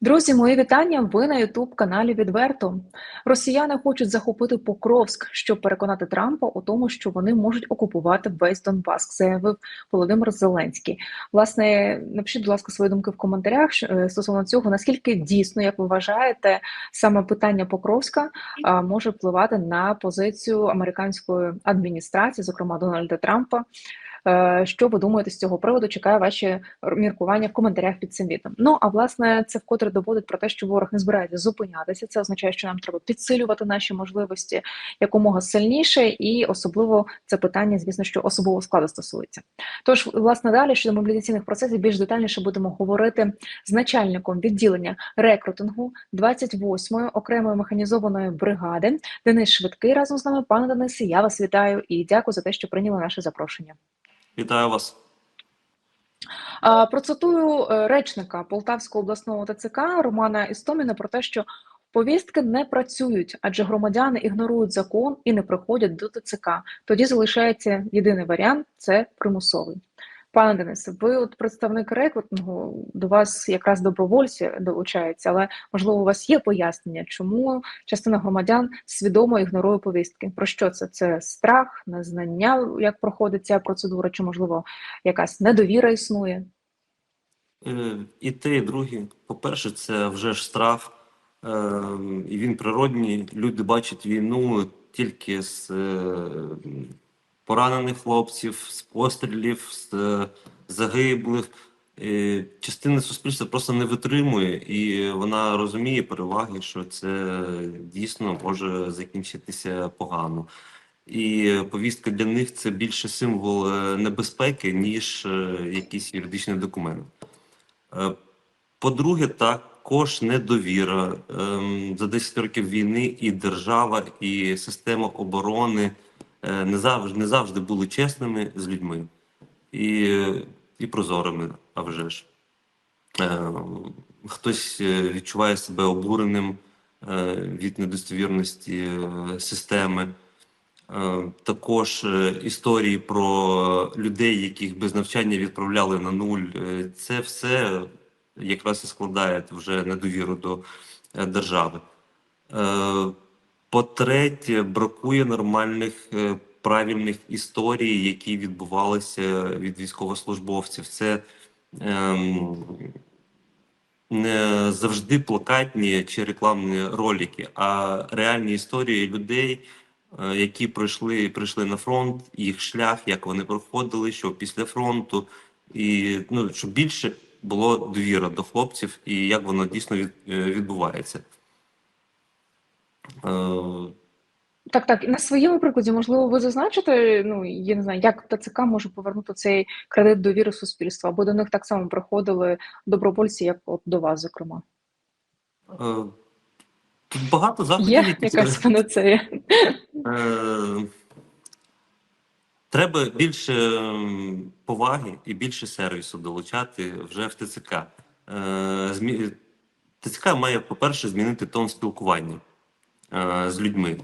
Друзі, мої вітання. Ви на Ютуб каналі Відверто. Росіяни хочуть захопити Покровськ, щоб переконати Трампа у тому, що вони можуть окупувати весь Донбас, заявив Володимир Зеленський. Власне, напишіть, будь ласка, свої думки в коментарях е, стосовно цього. Наскільки дійсно, як ви вважаєте, саме питання Покровська може впливати на позицію американської адміністрації, зокрема Дональда Трампа? Е, що ви думаєте з цього приводу? Чекаю ваші міркування в коментарях під цим відео. Ну а власне це вкотре доводить про те, що ворог не збирається зупинятися. Це означає, що нам треба підсилювати наші можливості якомога сильніше, і особливо це питання, звісно, що особового складу стосується. Тож, власне, далі щодо мобілізаційних процесів більш детальніше будемо говорити з начальником відділення рекрутингу 28-ї окремої механізованої бригади. Денис Швидкий разом з нами. Пане Денисе, я вас вітаю і дякую за те, що прийняли наше запрошення. Вітаю вас. Процитую е, речника Полтавського обласного ТЦК Романа Істоміна про те, що повістки не працюють, адже громадяни ігнорують закон і не приходять до ТЦК. Тоді залишається єдиний варіант це примусовий. Пане Денисе, ви от представник рекрутингу, до вас якраз добровольці долучаються, але можливо у вас є пояснення, чому частина громадян свідомо ігнорує повістки? Про що це? Це страх, незнання, як проходить ця процедура, чи можливо якась недовіра існує? Е, і те, і друге. По-перше, це вже ж страх, е, і він природній. Люди бачать війну тільки з е, поранених хлопців, з пострілів, з е, загиблих. Е, частина суспільства просто не витримує, і вона розуміє переваги, що це дійсно може закінчитися погано. І повістка для них це більше символ е, небезпеки, ніж якийсь юридичний документ. По-друге, також недовіра ем, за 10 років війни і держава, і система оборони. Е, не завжди не завжди були чесними з людьми і і прозорими, а вже ж. Е, хтось е, відчуває себе обуреним від недостовірності системи. Також історії про людей, яких без навчання відправляли на нуль. Це все якраз і складає вже недовіру до держави. По-третє, бракує нормальних е, правильних історій, які відбувалися від військовослужбовців. Це ем, не завжди плакатні чи рекламні ролики, а реальні історії людей, е, які пройшли прийшли на фронт, їх шлях, як вони проходили, що після фронту, і ну щоб більше було довіра до хлопців і як воно дійсно е, відбувається. Е, так, так. І на своєму прикладі, можливо, ви зазначите, ну я не знаю, як ТЦК може повернути цей кредит довіри суспільства, або до них так само приходили добровольці, як от до вас, зокрема. Е, тут багато заходів. Є якась панацея? Е, треба більше поваги і більше сервісу долучати вже в ТЦК. ТЦК має, по-перше, змінити тон спілкування. Е, з людьми. Е,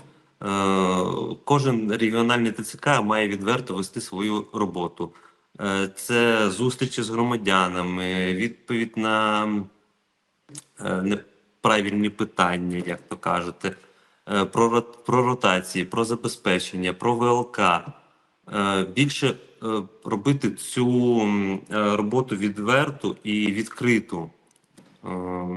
кожен регіональний ТЦК має відверто вести свою роботу. Е, це зустрічі з громадянами, відповідь на неправильні питання, як то кажете, про про ротації, про забезпечення, про ВЛК. Більше робити цю роботу відверту і відкриту.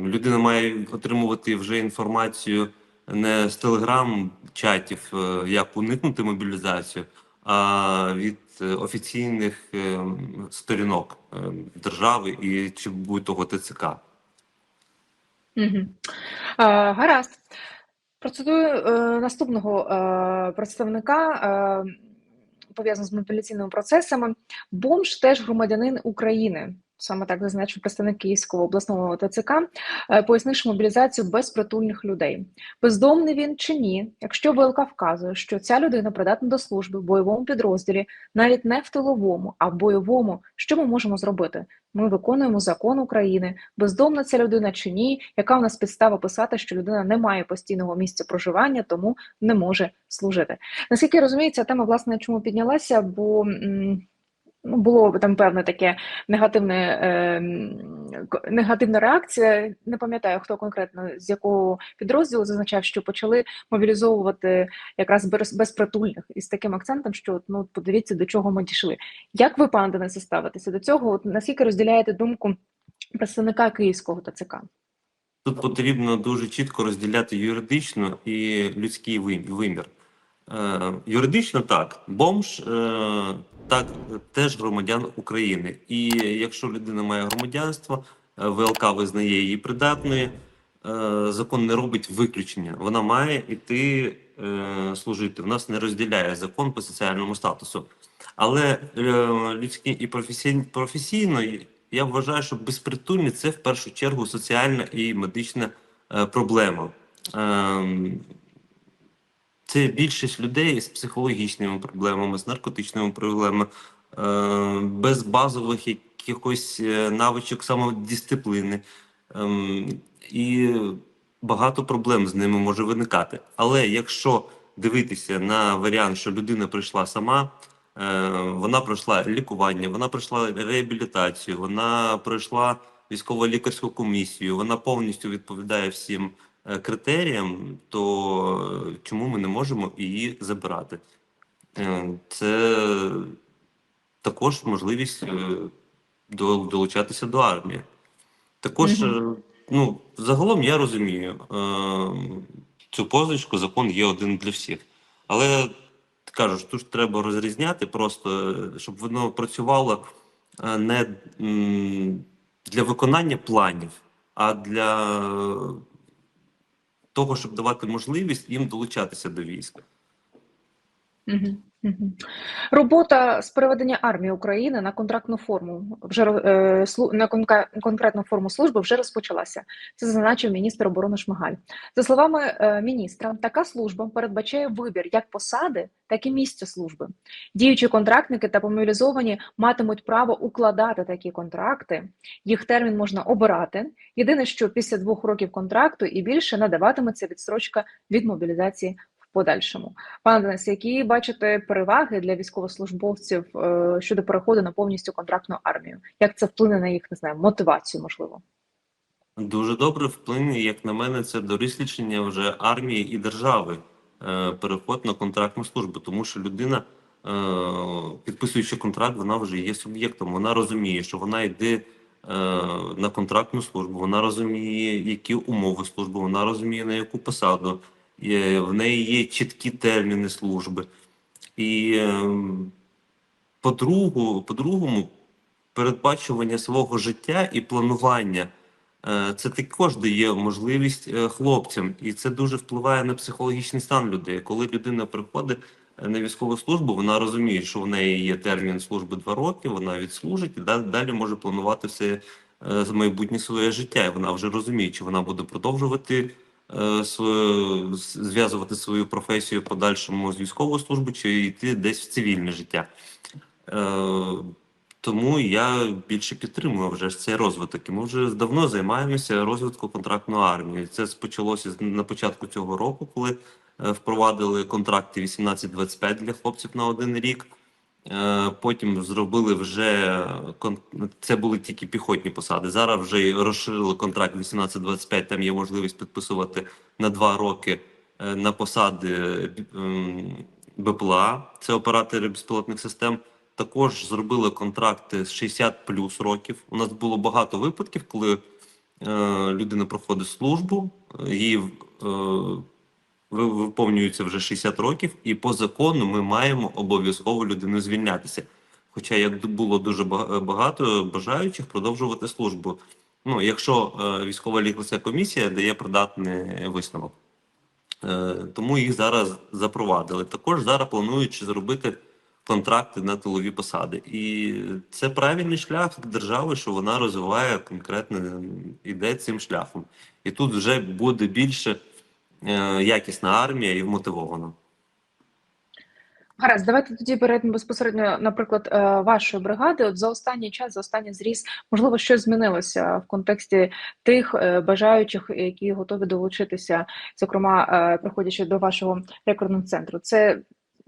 Людина має отримувати вже інформацію не з телеграм-чатів, е, як уникнути мобілізацію, а від е, офіційних е, сторінок держави і чи будь-того ТЦК. Угу. А, Гаразд. Процедую е, наступного е, представника. Е, Пов'язаного з мобілізаційними процесами, бомж теж громадянин України. Саме так зазначив представник Київського обласного ТЦК, е, пояснивши мобілізацію безпритульних людей. Бездомний він чи ні, якщо ВЛК вказує, що ця людина придатна до служби в бойовому підрозділі, навіть не в тиловому, а в бойовому, що ми можемо зробити? Ми виконуємо закон України, бездомна ця людина чи ні, яка в нас підстава писати, що людина не має постійного місця проживання, тому не може служити. Наскільки я розумію, ця тема власне чому піднялася? Бо ну, було там певне таке негативне е, негативна реакція. Не пам'ятаю, хто конкретно з якого підрозділу зазначав, що почали мобілізовувати якраз без- безпритульних із таким акцентом, що ну подивіться, до чого ми дійшли. Як ви, пане Денисе, ставитеся до цього? От, наскільки розділяєте думку представника Київського ТЦК? Тут потрібно дуже чітко розділяти юридично і людський вимір. Е, юридично так, бомж е, так теж громадян України. І якщо людина має громадянство, е, ВЛК визнає її придатною, е, закон не робить виключення. Вона має йти е, служити. В нас не розділяє закон по соціальному статусу. Але людськи і професійно, я вважаю, що безпритульні це в першу чергу соціальна і медична проблема. Ем, це більшість людей з психологічними проблемами, з наркотичними проблемами, е, без базових якихось е, навичок самодисципліни. Ем, і багато проблем з ними може виникати. Але якщо дивитися на варіант, що людина прийшла сама, е, вона пройшла лікування, вона пройшла реабілітацію, вона пройшла військово-лікарську комісію, вона повністю відповідає всім критеріям, то е, чому ми не можемо її забирати? Е, Це також можливість е, долучатися до армії. Також, е, ну, загалом я розумію, е, цю позичку закон є один для всіх. Але кажу, тут треба розрізняти просто, е, щоб воно працювало е, не для виконання планів, а для того, щоб давати можливість їм долучатися до війська. Мгм. Робота з переведення армії України на контрактну форму вже е, на конкретну форму служби вже розпочалася. Це зазначив міністр оборони Шмигаль. За словами е, міністра, така служба передбачає вибір як посади, так і місця служби. Діючі контрактники та помобілізовані матимуть право укладати такі контракти. Їх термін можна обирати. Єдине, що після двох років контракту і більше надаватиметься відстрочка від мобілізації подальшому. Пане Денисе, які бачите переваги для військовослужбовців е, щодо переходу на повністю контрактну армію? Як це вплине на їх не знаю, мотивацію, можливо? Дуже добре вплине, як на мене, це до розслідчення вже армії і держави. е, Переход на контрактну службу, тому що людина, е, підписуючи контракт, вона вже є суб'єктом. Вона розуміє, що вона йде на контрактну службу, вона розуміє, які умови служби, вона розуміє на яку посаду. В неї є чіткі терміни служби. І ем, по-другому, передбачування свого життя і планування е, це також дає можливість е, хлопцям, і це дуже впливає на психологічний стан людей. Коли людина приходить е, на військову службу, вона розуміє, що в неї є термін служби два роки, вона відслужить і да- далі може планувати все майбутнє своє життя. І вона вже розуміє, чи вона буде продовжувати зв'язувати свою професію подальшому з військовою службою, чи йти десь в цивільне життя. Е, тому я більше підтримую вже цей розвиток. І ми вже давно займаємося розвитком контрактної армії. Це почалося на початку цього року, коли е, впровадили контракти 18-25 для хлопців на один рік. Е, Потім зробили вже це були тільки піхотні посади. Зараз вже розширили контракт 18-25, Там є можливість підписувати на два роки е, на посади е, БПЛА, це оператори безпілотних систем. Також зробили контракти з 60 плюс років. У нас було багато випадків, коли людина проходить службу, ви- виповнюється вже 60 років, і по закону ми маємо обов'язково людину звільнятися. Хоча як було дуже багато бажаючих продовжувати службу. Ну, якщо е, військова лікарська комісія дає придатний висновок. Е, тому їх зараз запровадили. Також зараз планують зробити контракти на тилові посади. І це правильний шлях держави, що вона розвиває конкретно іде цим шляхом. І тут вже буде більше якісна армія і вмотивована. Гаразд, давайте тоді перейдемо безпосередньо, наприклад, е, вашої бригади. От за останній час, за останній зріз, можливо, щось змінилося в контексті тих е, бажаючих, які готові долучитися, зокрема, е, приходячи до вашого рекордного центру. Це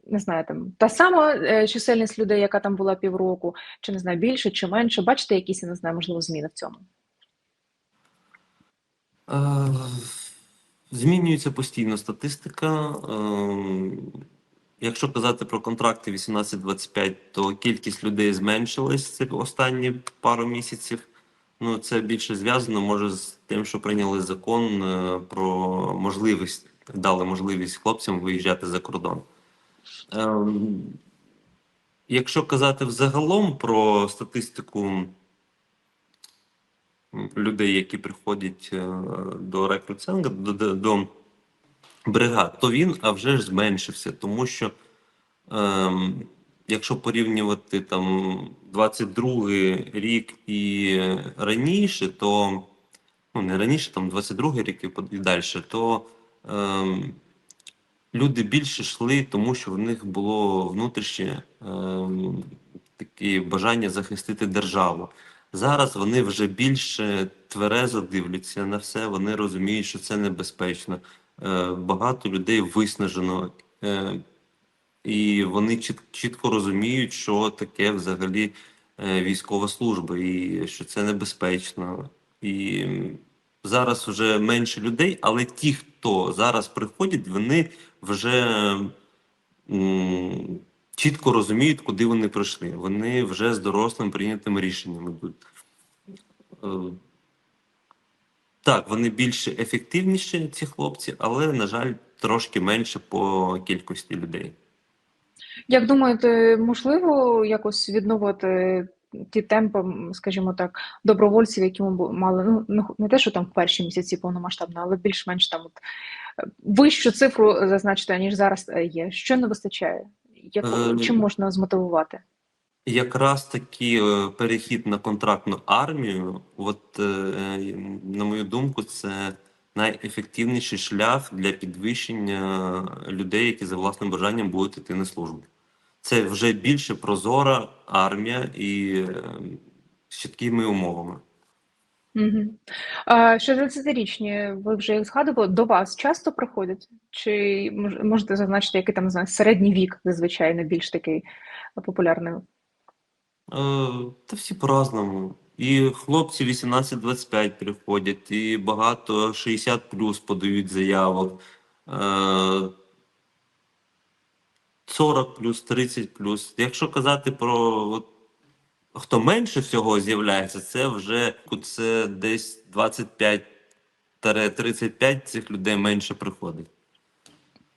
не знаю, там та сама е, чисельність людей, яка там була півроку, чи не знаю, більше чи менше. Бачите, якісь я не знаю, можливо, зміни в цьому? Е, Змінюється постійно статистика. Ем, Якщо казати про контракти 18-25, то кількість людей зменшилась ці останні пару місяців. Ну, це більше зв'язано може з тим, що прийняли закон е, про можливість, дали можливість хлопцям виїжджати за кордон. Ем, Якщо казати взагалом про статистику людей, які приходять е, до рекрут-центру, до, до, бригад, то він а вже ж зменшився, тому що ем, якщо порівнювати там 22 рік і раніше, то ну не раніше, там 22 рік і далі, то ем, люди більше йшли, тому що в них було внутрішнє ем, таке бажання захистити державу. Зараз вони вже більше тверезо дивляться на все, вони розуміють, що це небезпечно. Е, багато людей виснажено, е, і вони чітко розуміють, що таке взагалі е, військова служба, і що це небезпечно. І зараз вже менше людей, але ті, хто зараз приходять, вони вже чітко розуміють, куди вони прийшли. Вони вже з дорослим прийнятим рішенням йдуть. Е, Так, вони більше ефективніші, ці хлопці, але, на жаль, трошки менше по кількості людей. Як думаєте, можливо якось відновити ті темпи, скажімо так, добровольців, які ми мали, ну не те, що там в перші місяці повномасштабно, але більш-менш там от е, вищу цифру зазначити, ніж зараз е, є. Що не вистачає? Яку, Е, чим можна змотивувати? Якраз таки е, перехід на контрактну армію, от, е, на мою думку, це найефективніший шлях для підвищення людей, які за власним бажанням будуть йти на службу. Це вже більше прозора армія і з чіткими умовами. Угу. А 60-річні, ви вже їх згадували, до вас часто приходять? Чи можете зазначити, який там не знаю, середній вік зазвичай найбільш такий популярний? Е, Та всі по-разному. І хлопці 18-25 приходять, і багато 60 плюс подають заявок. Е, 40 плюс, 30 плюс. Якщо казати про от, хто менше всього з'являється, це вже це десь 25-35 цих людей менше приходить.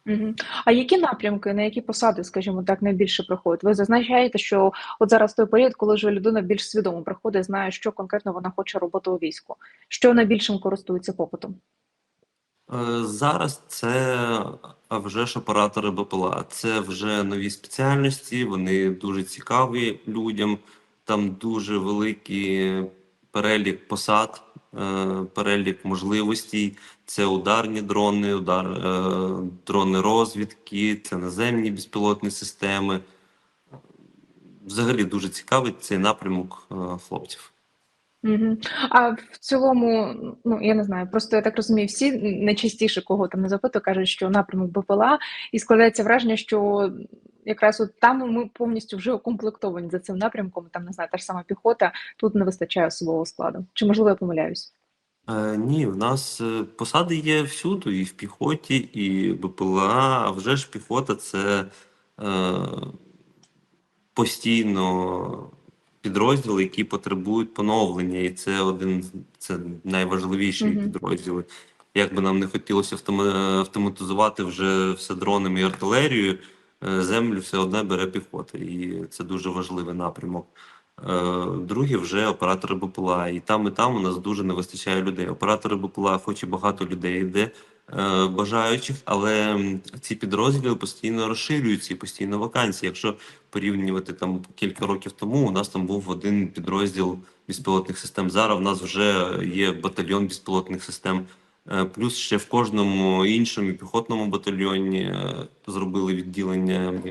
Угу. А які напрямки, на які посади, скажімо так, найбільше приходять? Ви зазначаєте, що от зараз той період, коли вже людина більш свідомо приходить, знає, що конкретно вона хоче робити у війську, що найбільшим користується попитом? Е, Зараз це вже ж оператори БПЛА. Це вже нові спеціальності, вони дуже цікаві людям. Там дуже великий перелік посад, е, перелік можливостей. Це ударні дрони, удар, е, дрони розвідки, це наземні безпілотні системи. Взагалі дуже цікавий цей напрямок е, хлопців. А в цілому, ну я не знаю, просто я так розумію, всі найчастіше, кого там не запитую, кажуть, що напрямок БПЛА, і складається враження, що якраз от там ми повністю вже укомплектовані за цим напрямком, там не знаю, та ж сама піхота, тут не вистачає особового складу. Чи можливо я помиляюсь? Е, ні, в нас е, посади є всюди, і в піхоті, і БПЛА. А вже ж піхота це е, постійно підрозділи, які потребують поновлення, і це один це найважливіші Мгм. підрозділи. Як би нам не хотілося автоматизувати вже все дронами і артилерією, землю все одно бере піхота, і це дуже важливий напрямок. Е, Другі вже оператори БПЛА. І там, і там у нас дуже не вистачає людей. Оператори БПЛА, хоч і багато людей йде е, бажаючих, але ці підрозділи постійно розширюються і постійно вакансії. Якщо порівнювати там кілька років тому, у нас там був один підрозділ безпілотних систем. Зараз в нас вже є батальйон безпілотних систем. Е, Плюс ще в кожному іншому піхотному батальйоні е, зробили відділення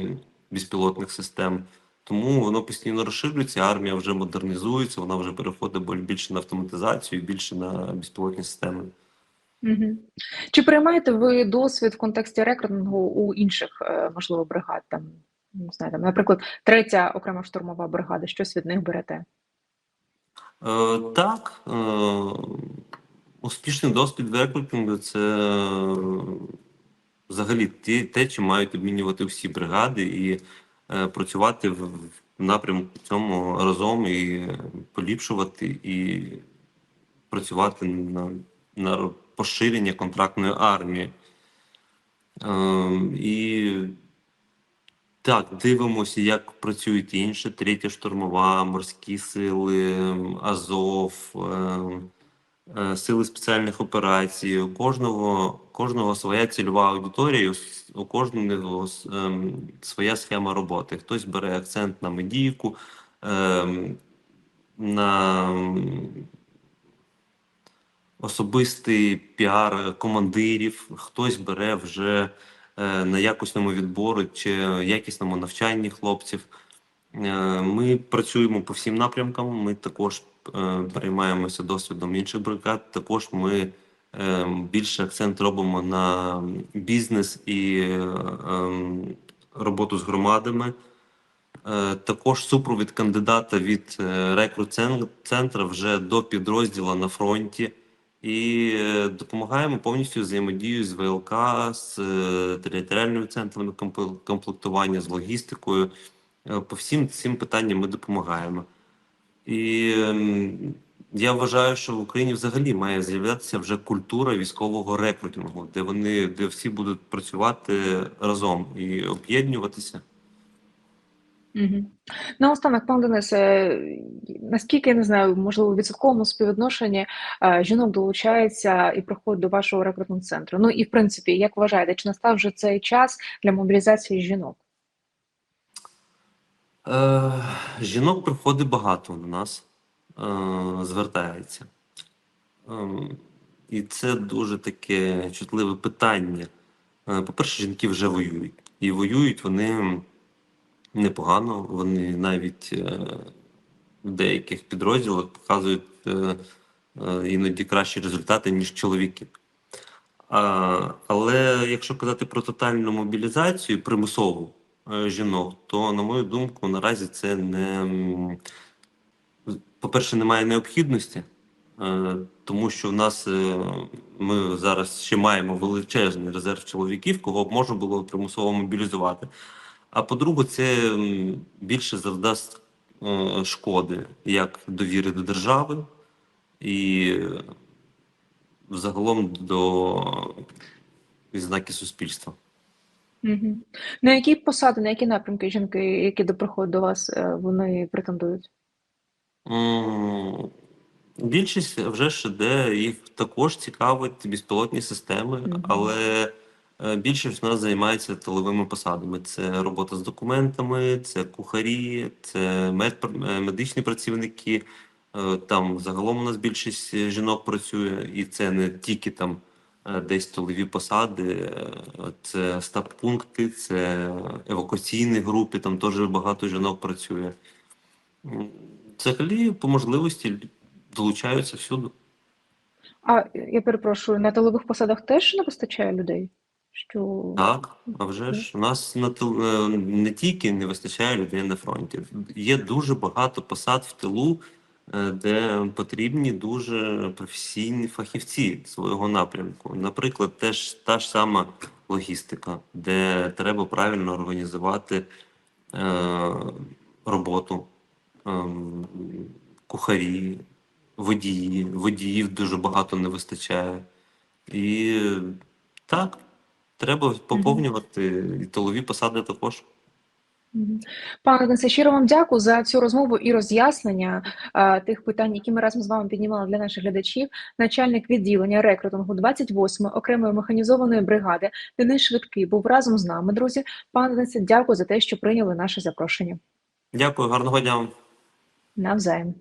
безпілотних систем. Тому воно постійно розширюється, армія вже модернізується, вона вже переходить більше на автоматизацію, більше на безпілотні системи. Угу. Чи приймаєте ви досвід в контексті рекрутингу у інших, е, можливо, бригад? Там, не знаю, там, наприклад, третя окрема штурмова бригада, щось від них берете? Е, так, е, Успішний досвід рекрутингу це е, взагалі ті, те, чим мають обмінювати всі бригади і е, працювати в, напрямку цьому разом і поліпшувати, і працювати на, на поширення контрактної армії. Е, і так, дивимося, як працюють інші, третя штурмова, морські сили, Азов, е, е, сили спеціальних операцій. У кожного, кожного своя цільова аудиторія, у кожного ем, своя схема роботи. Хтось бере акцент на медійку, ем, на особистий піар командирів, хтось бере вже е, на якісному відбору чи якісному навчанні хлопців. Е, Ми працюємо по всім напрямкам. Ми також е, переймаємося досвідом інших бригад. Також ми е, більше акцент робимо на бізнес і е, ем, роботу з громадами. Е, Також супровід кандидата від е, рекрут-центру вже до підрозділу на фронті. І е, допомагаємо повністю взаємодію з ВЛК, з е, територіальними центрами комплектування, з логістикою. Е, По всім цим питанням ми допомагаємо. І ем, я вважаю, що в Україні взагалі має з'являтися вже культура військового рекрутингу, де вони, де всі будуть працювати разом і об'єднуватися. Угу. Наостанок, пан Денисе, наскільки я не знаю, можливо, в відсотковому співвідношенні е, жінок долучається і приходить до вашого рекрутного центру? Ну і в принципі, як вважаєте, чи настав вже цей час для мобілізації жінок? Е, жінок приходить багато до нас, е, звертається. Ем, і це дуже таке чутливе питання. Е, по-перше, жінки вже воюють. І воюють вони непогано. Вони навіть е, в деяких підрозділах показують е, е, іноді кращі результати, ніж чоловіки. Але якщо казати про тотальну мобілізацію, примусову е, жінок, то, на мою думку, наразі це не. По-перше, немає необхідності, е, тому що в нас е, ми зараз ще маємо величезний резерв чоловіків, кого б можна було примусово мобілізувати. А по-друге, це більше завдасть е, шкоди як довіри до держави і е, загалом до відзнаки суспільства. Угу. На які посади, на які напрямки жінки, які до приходять до вас, е, вони претендують? М, Більшість вже ж іде, їх також цікавить безпілотні системи, Мгм. але е, більшість в нас займається тиловими посадами. Це робота з документами, це кухарі, це мед- е, медичні працівники. Е, Там загалом у нас більшість е, жінок працює, і це не тільки там десь тилові посади, е, це стаб-пункти, це евакуаційні групи, там теж багато жінок працює. Взагалі, по можливості долучаються всюди. А я перепрошую, на тилових посадах теж не вистачає людей? Що Так, а вже ж у нас на тил... е, не тільки не вистачає людей на фронті. Є дуже багато посад в тилу, е, де потрібні дуже професійні фахівці свого напрямку. Наприклад, теж та ж сама логістика, де треба правильно організувати е, роботу, ем, кухарі, водії. Водіїв дуже багато не вистачає. І так, треба поповнювати і тилові посади також. Пане Денисе, щиро вам дякую за цю розмову і роз'яснення а, тих питань, які ми разом з вами піднімали для наших глядачів. Начальник відділення рекрутингу 28-ї окремої механізованої бригади Денис Швидкий був разом з нами, друзі. Пане Денисе, дякую за те, що прийняли наше запрошення. Дякую, гарного дня вам. Навзаєм.